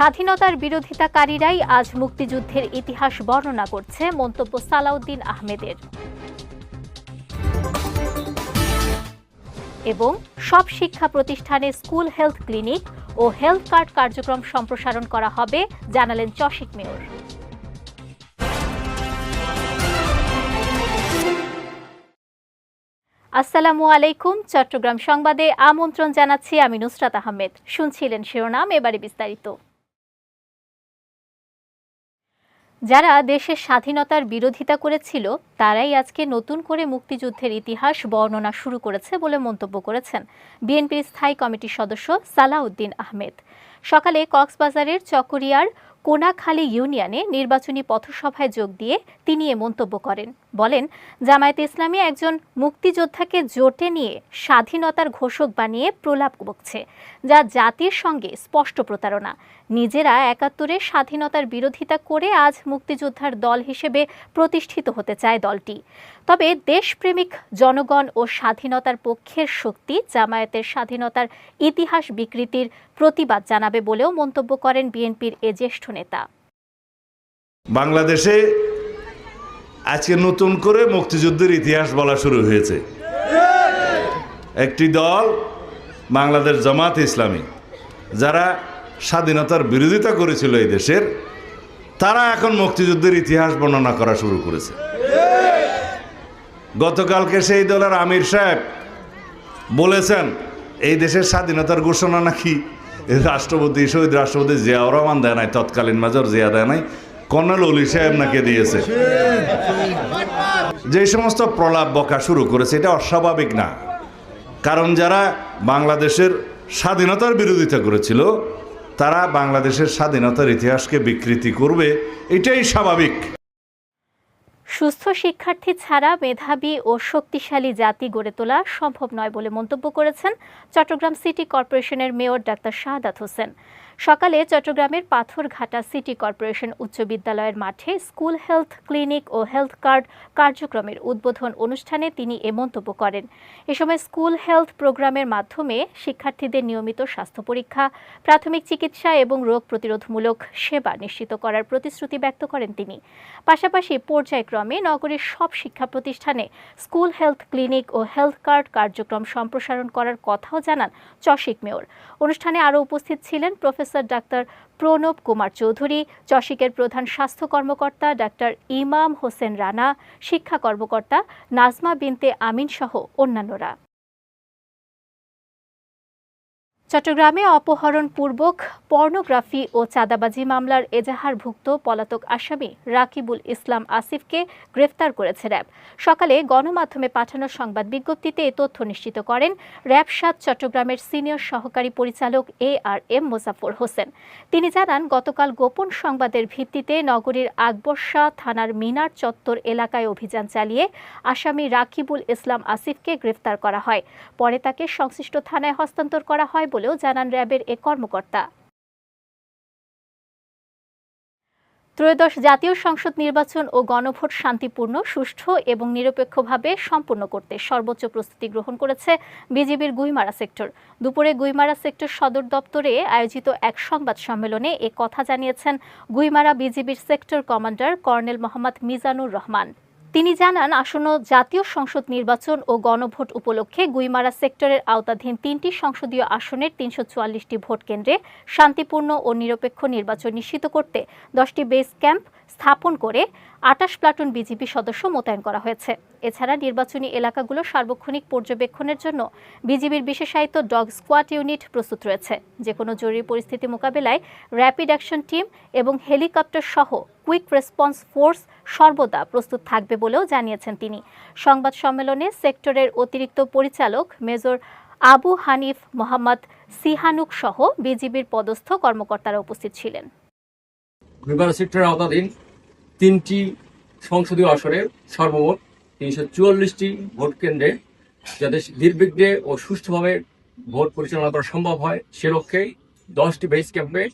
স্বাধীনতার বিরোধিতাকারীরাই আজ মুক্তিযুদ্ধের ইতিহাস বর্ণনা করছে মন্তব্য সালাউদ্দিন আহমেদের। এবং সব শিক্ষা প্রতিষ্ঠানে স্কুল হেলথ ক্লিনিক ও হেলথ কার্ড কার্যক্রম সম্প্রসারণ করা হবে, জানালেন চশিক মেয়র। আসসালামু আলাইকুম, চট্টগ্রাম সংবাদে আমন্ত্রণ জানাচ্ছি আমি নুসরাত আহমেদ। শুনছিলেন শিরোনাম, এবারে বিস্তারিত। যারা দেশের স্বাধীনতার বিরোধিতা করেছিল, তারাই আজকে নতুন করে মুক্তিযুদ্ধের ইতিহাস বর্ণনা শুরু করেছে বলে মন্তব্য করেছেন বিএনপির স্থায়ী কমিটির সদস্য সালাউদ্দিন আহমেদ। সকালে কক্সবাজারের চকরিয়ার কোনাখালী ইউনিয়নে নির্বাচনী পথসভায় যোগ দিয়ে তিনি এ মন্তব্য করেন। বলেন, জামায়াতে ইসলামী একজন মুক্তিযোদ্ধাকে জোটে নিয়ে স্বাধীনতার ঘোষক বানিয়ে প্রলাপ বকছে, যা জাতির সঙ্গে স্পষ্ট প্রতারণা। নিজেরা একাত্তরে স্বাধীনতার বিরোধিতা করে আজ মুক্তিযোদ্ধার দল হিসেবে প্রতিষ্ঠিত হতে চায় দলটি। তবে দেশপ্রেমিক জনগণ ও স্বাধীনতার পক্ষের শক্তি জামায়াতের স্বাধীনতার ইতিহাস বিকৃতির প্রতিবাদ জানাবে বলেও মন্তব্য করেন বিএনপির এ জ্যেষ্ঠ নেতা। বাংলাদেশে আজকে নতুন করে মুক্তিযুদ্ধের ইতিহাস বলা শুরু হয়েছে। একটি দল বাংলাদেশ জামাত ইসলামী, যারা স্বাধীনতার বিরোধিতা করেছিল এই দেশের, তারা এখন মুক্তিযুদ্ধের ইতিহাস বর্ণনা করা শুরু করেছে। গতকালকে সেই দলের আমির সাহেব বলেছেন, এই দেশের স্বাধীনতার ঘোষণা নাকি রাষ্ট্রপতি, শহীদ রাষ্ট্রপতি জিয়াউর রহমান দেয় নাই, তৎকালীন মেজর জিয়া দেয় নাই। কর্নেল অলি সাহেব নাকি দিয়েছে। যে সমস্ত প্রলাপ বকা শুরু করেছে, এটা অস্বাভাবিক না। কারণ যারা বাংলাদেশের স্বাধীনতার বিরোধিতা করেছিল, তারা বাংলাদেশের স্বাধীনতার ইতিহাসকে বিকৃতি করবে, এটাই স্বাভাবিক। সুস্থ শিক্ষার্থী ছাড়া মেধাবী ও শক্তিশালী জাতি গড়ে তোলা সম্ভব নয় বলে মন্তব্য করেছেন চট্টগ্রাম সিটি কর্পোরেশনের মেয়র ডাক্তার শাহাদাত হোসেন। সকালে চট্টগ্রামের পাথরঘাটা সিটি কর্পোরেশন উচ্চ বিদ্যালয়ের মাঠে স্কুল হেলথ ক্লিনিক ও হেলথ কার্ড কার্যক্রমের উদ্বোধন অনুষ্ঠানে তিনি এ মন্তব্য করেন। এ সময় স্কুল হেলথ প্রোগ্রামের মাধ্যমে শিক্ষার্থীদের নিয়মিত স্বাস্থ্য পরীক্ষা, প্রাথমিক চিকিৎসা এবং রোগ প্রতিরোধমূলক সেবা নিশ্চিত করার প্রতিশ্রুতি ব্যক্ত করেন তিনি। পাশাপাশি পর্যায়ক্রমে নগরীর সব শিক্ষা প্রতিষ্ঠানে স্কুল হেলথ ক্লিনিক ও হেলথ কার্ড কার্যক্রম সম্প্রসারণ করার কথাও জানান চশিক মেয়র। অনুষ্ঠানে আরও উপস্থিত ছিলেন প্রফেসর ডাক্তার প্রণব কুমার চৌধুরী চশিকের প্রধান স্বাস্থ্য কর্মকর্তা ডাক্তার ইমাম হোসেন রানা, শিক্ষা কর্মকর্তা নাজমা বিনতে আমিন সহ অন্যান্যরা। চট্টগ্রামে অপহরণপূর্বক পর্নোগ্রাফি ও চাঁদাবাজি মামলার এজাহারভুক্ত পলাতক আসামি রাকিবুল ইসলাম আসিফকে গ্রেফতার করেছে র্যাব। সকালে গণমাধ্যমে পাঠানো সংবাদ বিজ্ঞপ্তিতে এ তথ্য নিশ্চিত করেন র্যাব সাত চট্টগ্রামের সিনিয়র সহকারী পরিচালক A R M Mozaffar Hossain. তিনি জানান, গতকাল গোপন সংবাদের ভিত্তিতে নগরীর আকবর শাহ থানার মিনার চত্বর এলাকায় অভিযান চালিয়ে আসামি রাকিবুল ইসলাম আসিফকে গ্রেফতার করা হয়। পরে তাকে সংশ্লিষ্ট থানায় হস্তান্তর করা হয় বলেও জানান র্যাবের এ কর্মকর্তা। ত্রয়োদশ জাতীয় সংসদ নির্বাচন ও গণভোট শান্তিপূর্ণ, সুষ্ঠু এবং নিরপেক্ষভাবে সম্পন্ন করতে সর্বোচ্চ প্রস্তুতি গ্রহণ করেছে বিজিবির গুইমারা সেক্টর। দুপুরে গুইমারা সেক্টর সদর দপ্তরে আয়োজিত এক সংবাদ সম্মেলনে এ কথা জানিয়েছেন গুইমারা বিজিবির sector commander colonel Mohammad Mizanur Rahman. তিনি জানান, আসন্ন জাতীয় সংসদ নির্বাচন ও গণভোট উপলক্ষে গুইমারা সেক্টরের আওতাধীন তিনটি সংসদীয় আসনের তিনশো চুয়াল্লিশটি ভোট কেন্দ্রে শান্তিপূর্ণ ও নিরপেক্ষ নির্বাচন নিশ্চিত করতে দশটি বেস ক্যাম্প স্থাপন করে আটাশ প্লাটুন বিজিবি সদস্য মোতায়েন করা হয়েছে। এছাড়া নির্বাচনী এলাকাগুলো সার্বক্ষণিক পর্যবেক্ষণের জন্য বিজিবির বিশেষায়িত ডগ স্কোয়াড ইউনিট প্রস্তুত রয়েছে। যে কোনো জরুরি পরিস্থিতি মোকাবেলায় র্যাপিড অ্যাকশন টিম এবং হেলিকপ্টার সহ কুইক রেসপন্স ফোর্স সর্বদা প্রস্তুত থাকবে বলেও জানিয়েছেন তিনি। সংবাদ সম্মেলনে সেক্টরের অতিরিক্ত পরিচালক মেজর আবু হানিফ মোহাম্মদ সিহানুক সহ বিজিবির পদস্থ কর্মকর্তারা উপস্থিত ছিলেন। তিনটি সংসদীয় আসনে সর্বমোট তিনশো চুয়াল্লিশটি ভোট কেন্দ্রে যাতে নির্বিঘ্নে ও সুষ্ঠুভাবে ভোট পরিচালনা করা সম্ভব হয়, সে লক্ষ্যে দশটি বেস ক্যাম্পে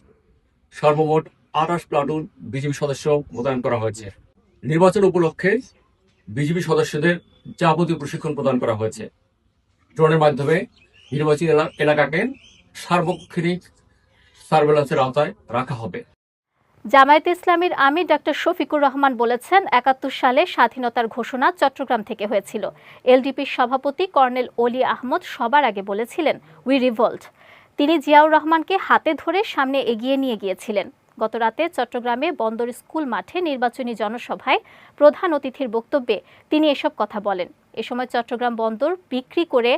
সর্বমোট আঠাশ প্লাটুন বিজেপি সদস্য মোতায়েন করা হয়েছে। নির্বাচন উপলক্ষে বিজিবি সদস্যদের যাবতীয় প্রশিক্ষণ প্রদান করা হয়েছে। ড্রোনের মাধ্যমে নির্বাচনী এলা- এলাকাকে সার্বক্ষণিক সার্ভেলেন্সের আওতায় রাখা হবে। জামায়াতে ইসলামীর আমির ডক্টর শফিকুর রহমান বলেছেন, একাত্তর সালে স্বাধীনতার ঘোষণা চট্টগ্রাম থেকে হয়েছিল। এলডিপির সভাপতি কর্নেল অলি আহমদ সবার আগে বলেছিলেন উই রিভল্ট তিনি জিয়াউর রহমানকে হাতে ধরে সামনে এগিয়ে নিয়ে গিয়েছিলেন। গত রাতে চট্টগ্রামে বন্দর স্কুল মাঠে নির্বাচনী জনসভায় প্রধান অতিথির বক্তব্যে তিনি এসব কথা বলেন। এ সময় চট্টগ্রাম বন্দর বিক্রি করে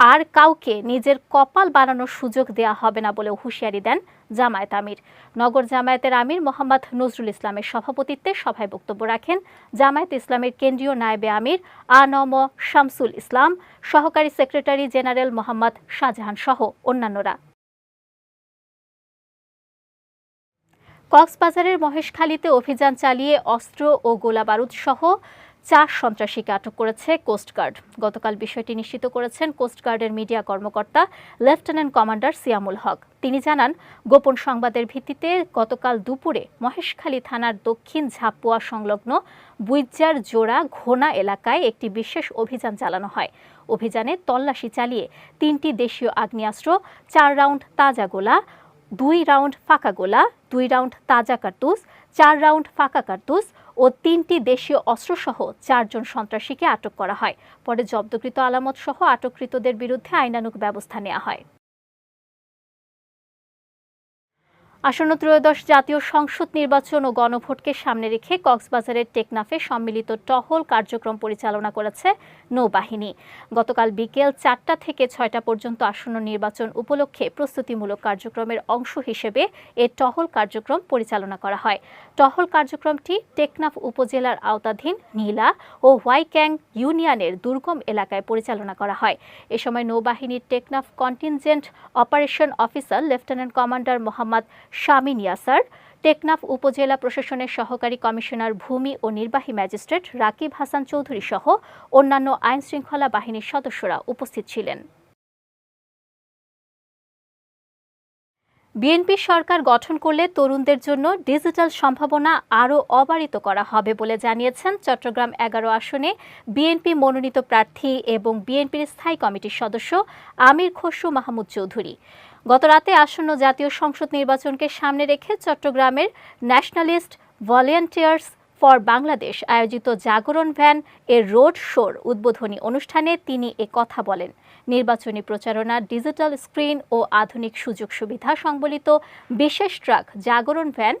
আর কাউকে নিজের কপাল বানানোর সুযোগ দেয়া হবে না বলে হুঁশিয়ারি দেন জামায়াত আমির। নগর জামায়াতের আমির মোহাম্মদ নজরুল ইসলামের সভাপতিত্বে সভায় বক্তব্য রাখেন জামায়াত ইসলামের কেন্দ্রীয় নায়েবে আমির আনম শামসুল ইসলাম, সহকারী সেক্রেটারি জেনারেল মোহাম্মদ শাহজাহান সহ অন্যান্যরা। কক্সবাজারের মহেশখালীতে অভিযান চালিয়ে অস্ত্র ও গোলাবারুদ সহ চার সন্ত্রাসীকে আটক করেছে কোস্টগার্ড গতকাল বিষয়টি নিশ্চিত করেছেন কোস্টগার্ডের মিডিয়া কর্মকর্তা লেফটেন্যান্ট কমান্ডার সিয়ামুল হক। তিনি জানান, গোপন সংবাদের ভিত্তিতে গতকাল দুপুরে মহেশখালী থানার দক্ষিণ ঝাপুয়া সংলগ্ন বুইজ্জার জোড়া ঘোনা এলাকায় একটি বিশেষ অভিযান চালানো হয়। অভিযানে তল্লাশি চালিয়ে তিনটি দেশীয় আগ্নেয়াস্ত্র, চার রাউন্ড তাজা গোলা, দুই রাউন্ড ফাঁকা গোলা, দুই রাউন্ড তাজা কার্তুস চার রাউন্ড ফাঁকা কার্তুস ও তিনটি দেশীয় অস্ত্রসহ চারজন সন্ত্রাসীকে আটক করা হয়। পরে জব্দকৃত আলামত সহ আটককৃতদের বিরুদ্ধে আইনানুগ ব্যবস্থা নেওয়া হয়। আসন্ন ত্রয়োদশ জাতীয় সংসদ নির্বাচন ও গণভোটকে সামনে রেখে কক্সবাজারের টেকনাফে সম্মিলিত টহল কার্যক্রম পরিচালনা করেছে নৌবাহিনী। গতকাল বিকেল চারটা থেকে ছয়টা পর্যন্ত আসন্ন নির্বাচন উপলক্ষে প্রস্তুতিমূলক কার্যক্রমের অংশ হিসেবে এ টহল কার্যক্রম পরিচালনা করা হয়। টহল কার্যক্রমটি টেকনাফ উপজেলার আওতাধীন, নীলা ও হোয়াইক্যাং ইউনিয়নের দুর্গম এলাকায় পরিচালনা করা হয়। এ সময় নৌবাহিনীর Teknaf contingent operation officer lieutenant commander Mohammad Shamin Yasar, Teknaf উপজেলা প্রশাসনের সহকারী কমিশনার ভূমি ও নির্বাহী ম্যাজিস্ট্রেট রাকিব হাসান চৌধুরী সহ অন্যান্য আইন শৃঙ্খলা বাহিনীর সদস্যরা উপস্থিত ছিলেন। বিএনপি সরকার গঠন করলে তরুণদের জন্য ডিজিটাল সম্ভাবনা আরও অবারিত করা হবে বলে জানিয়েছেন চট্টগ্রাম এগারো আসনে বিএনপি মনোনীত প্রার্থী এবং বিএনপির স্থায়ী কমিটির সদস্য আমির খসরু মাহমুদ চৌধুরী। গতরাতে আসন্ন জাতীয় সংসদ নির্বাচনকে সামনে রেখে চট্টগ্রামের ন্যাশনালিস্ট ভলেন্টিয়ার্স ফর বাংলাদেশ আয়োজিত জাগরণ ভ্যান এর রোড শোর উদ্বোধনী অনুষ্ঠানে তিনি এ কথা বলেন। নির্বাচনী প্রচারণা, ডিজিটাল স্ক্রিন ও আধুনিক সুযোগ সুবিধা সংবলিত বিশেষ ট্রাক জাগরণ ভ্যান